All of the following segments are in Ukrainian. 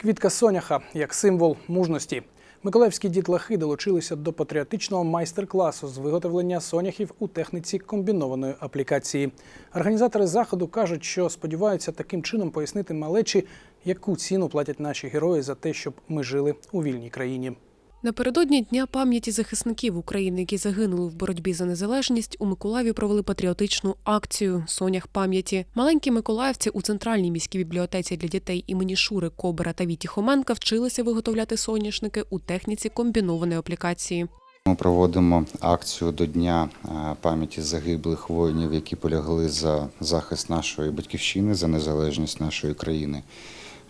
Квітка соняха як символ мужності. Миколаївські дітлахи долучилися до патріотичного майстер-класу з виготовлення соняхів у техніці комбінованої аплікації. Організатори заходу кажуть, що сподіваються таким чином пояснити малечі, яку ціну платять наші герої за те, щоб ми жили у вільній країні. Напередодні Дня пам'яті захисників України, які загинули в боротьбі за незалежність, у Миколаєві провели патріотичну акцію Сонях пам'яті. Маленькі миколаївці у центральній міській бібліотеці для дітей імені Шури Кобера та Віті Хоменка вчилися виготовляти соняшники у техніці комбінованої аплікації. Ми проводимо акцію до Дня е, пам'яті загиблих воїнів, які полягли за захист нашої батьківщини, за незалежність нашої країни.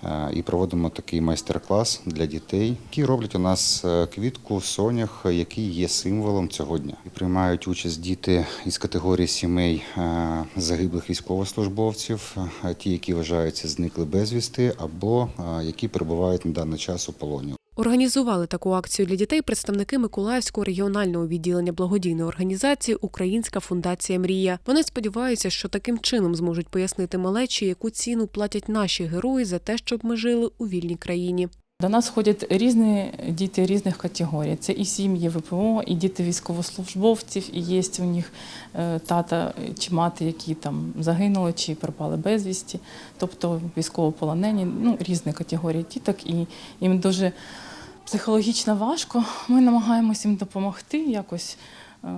Е, І проводимо такий майстер-клас для дітей, які роблять у нас е, квітку сонях, який є символом цього дня. І приймають участь діти із категорії сімей е, загиблих військовослужбовців, ті, які вважаються зникли безвісти, або які перебувають на даний час у полоні. Організували таку акцію для дітей представники Миколаївського регіонального відділення благодійної організації Українська фундація Мрія. Вони сподіваються, що таким чином зможуть пояснити малечі, яку ціну платять наші герої за те, щоб ми жили у вільній країні. До нас ходять різні діти різних категорій. Це і сім'ї ВПО, і діти військовослужбовців, і є у них е, тата чи мати, які там загинули чи пропали безвісті, тобто військовополонені, ну різні категорії діток, і їм дуже психологічно важко. Ми намагаємося їм допомогти якось. е,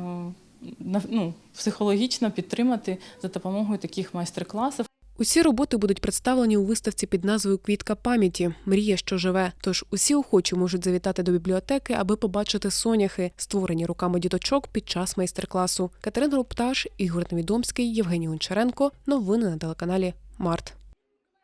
Ну, психологічно підтримати за допомогою таких майстер-класів. Усі роботи будуть представлені у виставці під назвою Квітка пам'яті Мрія, що живе. Тож усі охочі можуть завітати до бібліотеки, аби побачити соняхи, створені руками діточок під час майстер-класу. Катерина Рупташ, Ігор Невідомський, Євгеній Гончаренко. Новини на телеканалі Март.